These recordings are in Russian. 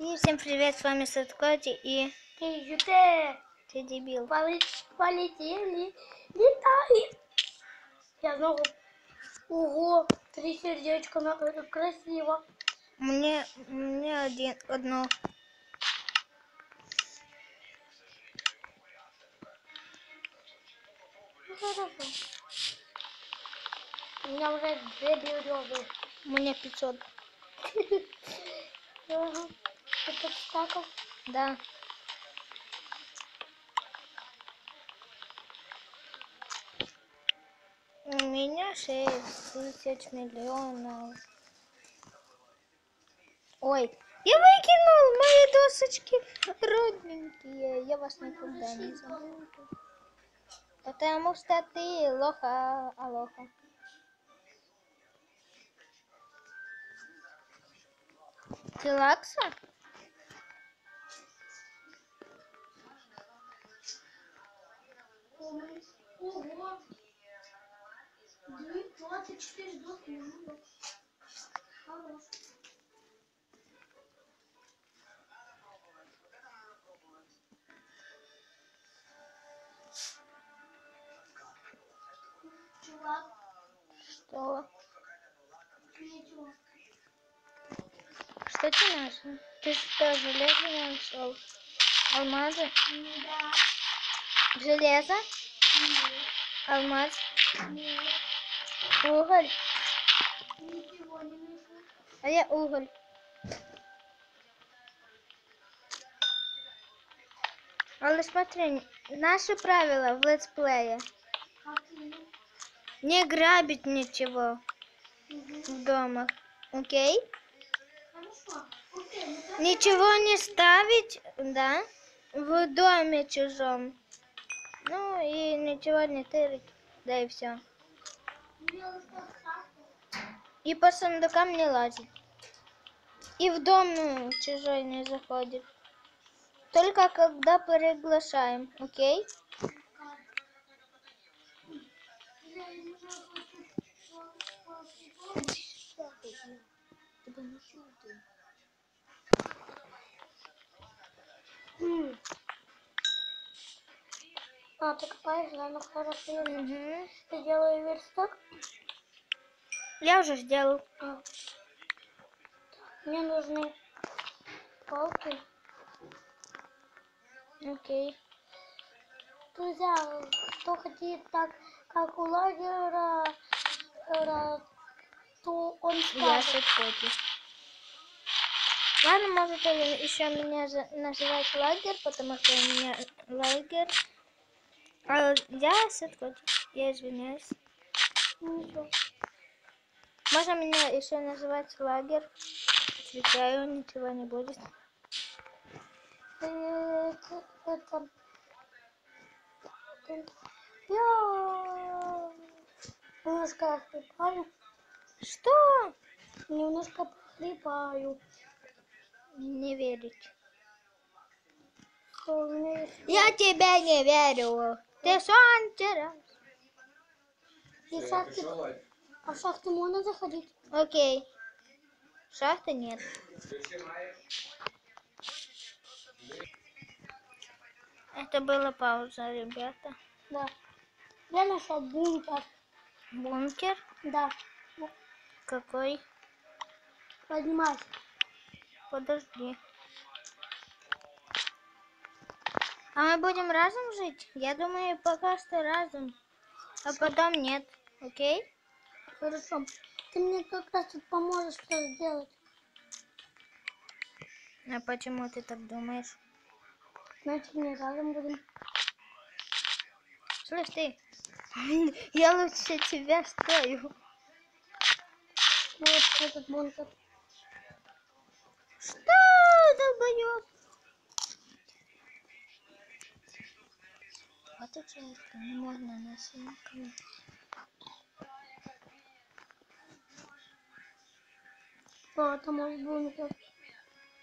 И всем привет, с вами Садкоти и Юте, ты дебил. полетели, летай. Я знову. Ого, три сердечка, на это красиво. Мне, мне один, одно. Ну хорошо. У меня уже две березы. У меня 500. Это стаков. Да. У меня 6 тысяч миллионов. Ой, я выкинул мои досочки родненькие. Я вас никогда не забуду. Потому что ты лоха, алоха. Ты лакса? Ого. Двадцать четыре доски. Хорош. Чувак, Что? ничего. Что ты нашел? Ты что, железо нашел? Алмазы? Да. Железо? Нет. Алмаз? Нет. Уголь? Ничего не нашел. А я уголь. Але смотри, наши правила в летсплее. Не грабить ничего Мгм. в домах. Окей? Хорошо. Окей, Ничего не ставить, да, в доме чужом. Ну и ничего не тырить. Да и все. И по сундукам не лазить. И в дом ну, чужой не заходит. Только когда приглашаем, окей? М. А, ты копаешь, да, ну хорошо. Я Мгм. я делаю верстак. Я уже сделал. А. Мне нужны палки. Окей. Друзья, кто хотит так, как у лагера, э, то он Я скажет. шутки. Ладно, можете еще меня называть лагерь, потому что у меня лагерь. А я Светкотик. Я извиняюсь. Ничего. Можно меня еще называть лагерь. Отвечаю, ничего не будет. Э, Это... это- Я немножко хлебаю. Что? Немножко хлебаю. Не верить. Я тебе не верю. И шахты. А в шахты можно заходить? Окей. Шахты нет. Это была пауза, ребята. Да. Я нашел бункер. Бункер? Да. Какой? Поднимайся. Подожди. А мы будем разом жить? Я думаю, пока что разом. А потом нет. Окей? Хорошо. Ты мне как раз тут поможешь что сделать. А почему ты так думаешь? Значит, мы разом будем. Слышь ты, я лучше тебя стою. Вот этот бункер. Что, долбоёб? Это не можно на это мой бункер.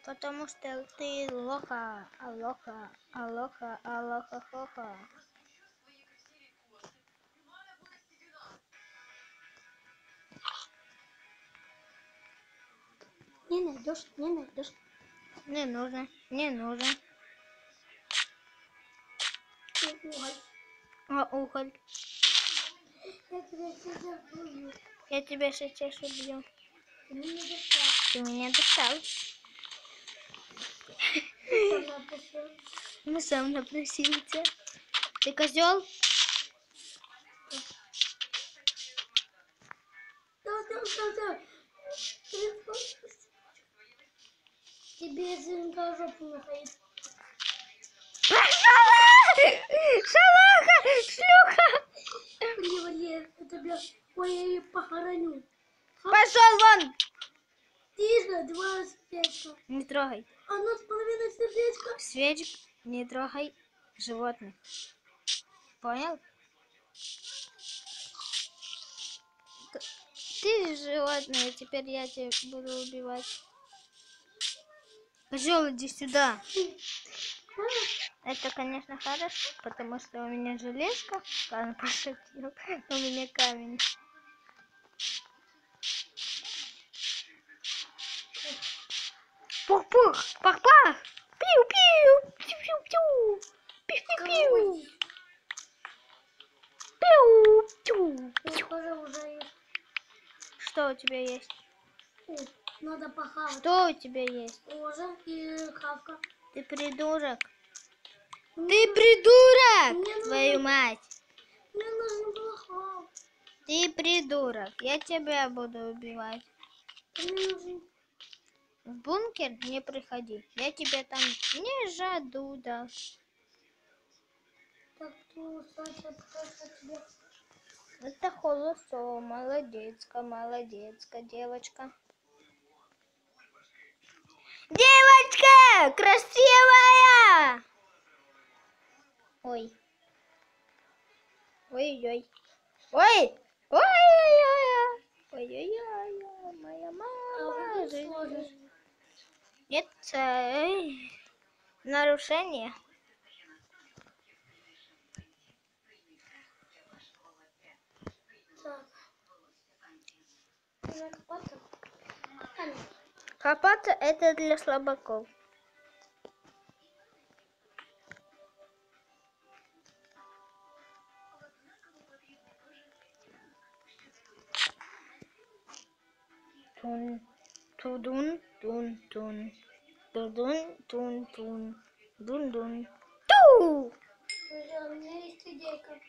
Потому что ты лоха, алоха, алоха, алоха, хоха. Не найдешь, не найдешь. Не нужно, не нужно. Уголь. А уголь? Я тебя сейчас убью. Я тебя сейчас убью. Ты меня достал. Ты меня достал. Ну сам напросился. Ты козел? Тебе языка в жопу находит. Шалаха! Шлюха! Блин, я тебя... Ой, я ее похороню. Пошел вон! Тише, два сердца. Не трогай. Оно с половиной сердечка. Свечек, не трогай животных. Понял? Ты животное, теперь я тебя буду убивать. Козел, иди сюда. Это, конечно, хорошо, потому что у меня железка, ладно, пошутил, у меня камень. Пух-пух, пах-пах, пиу-пиу, пиу-пиу-пиу, пиу-пиу-пиу, пиу-пиу. Что у тебя есть? Надо похавать. Что у тебя есть? Ожа и хавка. Ты придурок. Ты придурок! Твою мать! Ты придурок. Я тебя буду убивать. В бункер не приходи. Я тебя там не жаду, да. Так, Саша, просто тебе... Это холосо. Молодецка, молодецка, девочка. Девочка! Красивая! Ой. Ой-ой. Ой! Ой-ой-ой! Ой-ой-ой! Моя А мама! Нет, э, нарушение. Копаться это для слабаков. Тун, тун, тудун, тун, тун, дун, дун. Ту! У меня есть идейка.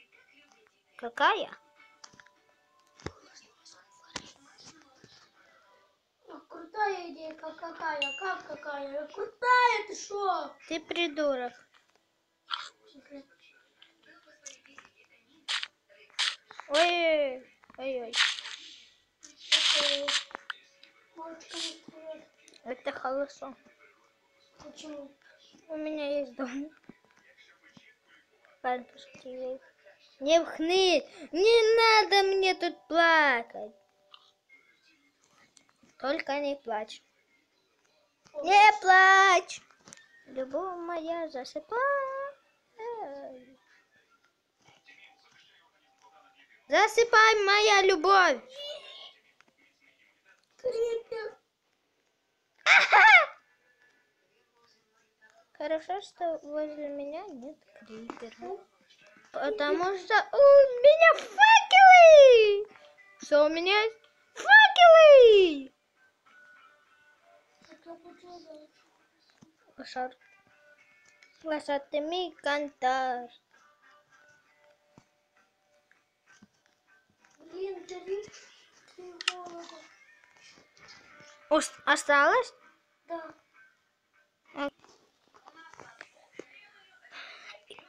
Какая? Крутая идейка какая? Как какая? Крутая, ты шо? Ты придурок. Ой, ой, ой. Это... Это хорошо. Почему? У меня есть дом. Пошутил. Не вхны! Не надо мне тут плакать. Только не плачь. Не плачь! Любовь моя засыпай. Засыпай, моя любовь. Хорошо, что возле меня нет крипера. Потому что у меня факелы! Что у меня есть? Факелы! Так я хочу делать. Лошар. Lasciatemi cantar. Блин, три, три голода. Ос- Осталось? Да.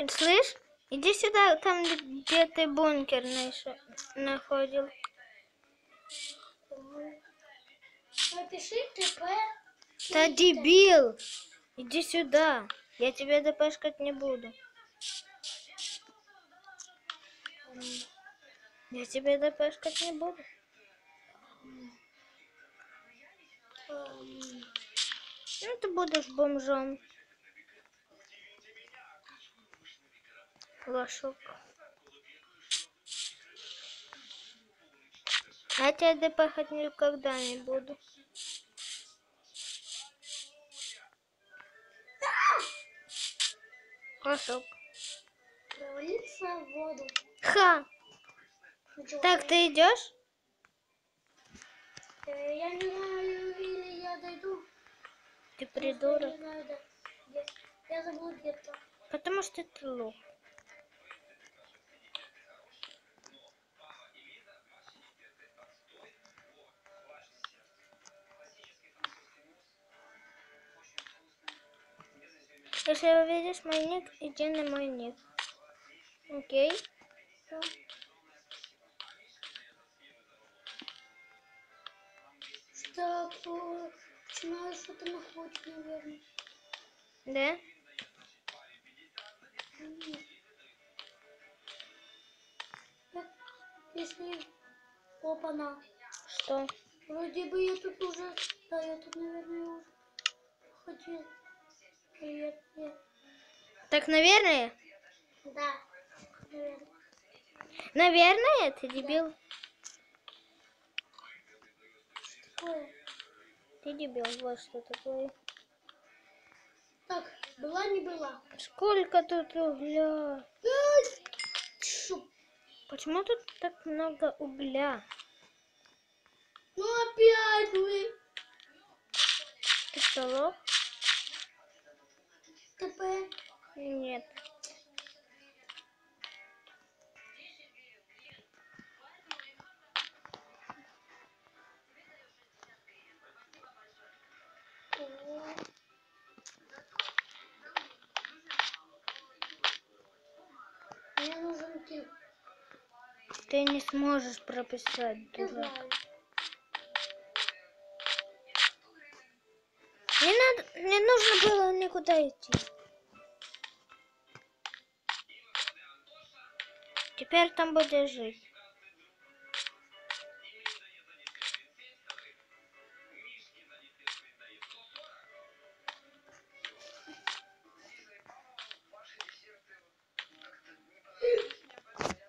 Слышь, иди сюда, там где ты бункер находил. Напиши ТП. Да дебил! Иди сюда. Я тебя допашкать не буду. Я тебя допашкать не буду. Ну, ты будешь бомжом. Лошок. Я тебя допахать никогда не буду. Пошел. Провалиться в воду. Ха! Так, ты идешь? Я не знаю, или я дойду. Ты придурок. Я, я где-то. Потому что ты лох. Если увидишь мой ник, иди на мой ник. Окей? Что, по- начинаю что-то находить, наверное. Да? Если... Опа-на. Что? Вроде бы я тут уже... Да, я тут, наверное, уже ходил. Привет. Так, наверное? Да, наверное. Наверное, ты дебил. Такое. Ты дебил, вот что такое. Так, была не была. Сколько тут угля? Почему тут так много угля? Ну опять вы. Ты что, лох? ТП. Нет. Мне нужен килл. Ты не сможешь прописать, дурак. Не нужно было никуда идти. Теперь там будешь жить.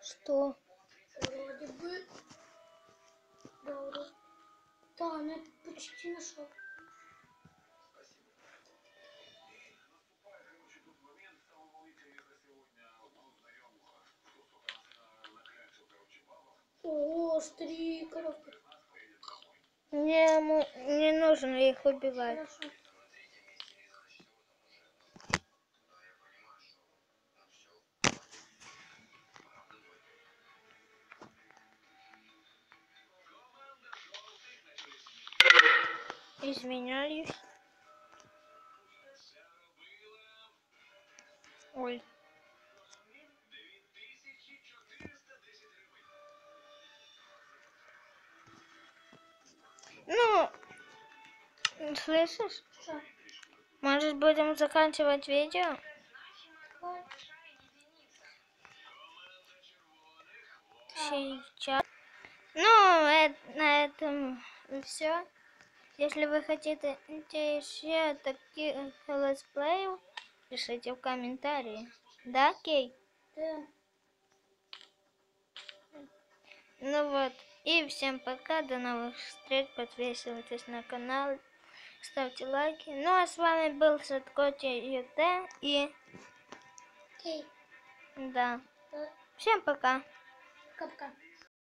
Что? Вроде бы. Да, вроде. Да, ну почти нашел. О, три коробки. Мне не нужно их убивать. Хорошо. Извиняюсь. Ой. Слышишь? Что? Может, будем заканчивать видео? Сейчас. Ну, э- на этом все. Если вы хотите еще таких летсплеев, пишите в комментарии. Да, Кей? Да. Ну вот. И всем пока. До новых встреч. Подписывайтесь на канал. Ставьте лайки. Ну а с вами был Садкоти ЮТ. И Окей. да. Да. Всем пока. Пока-пока.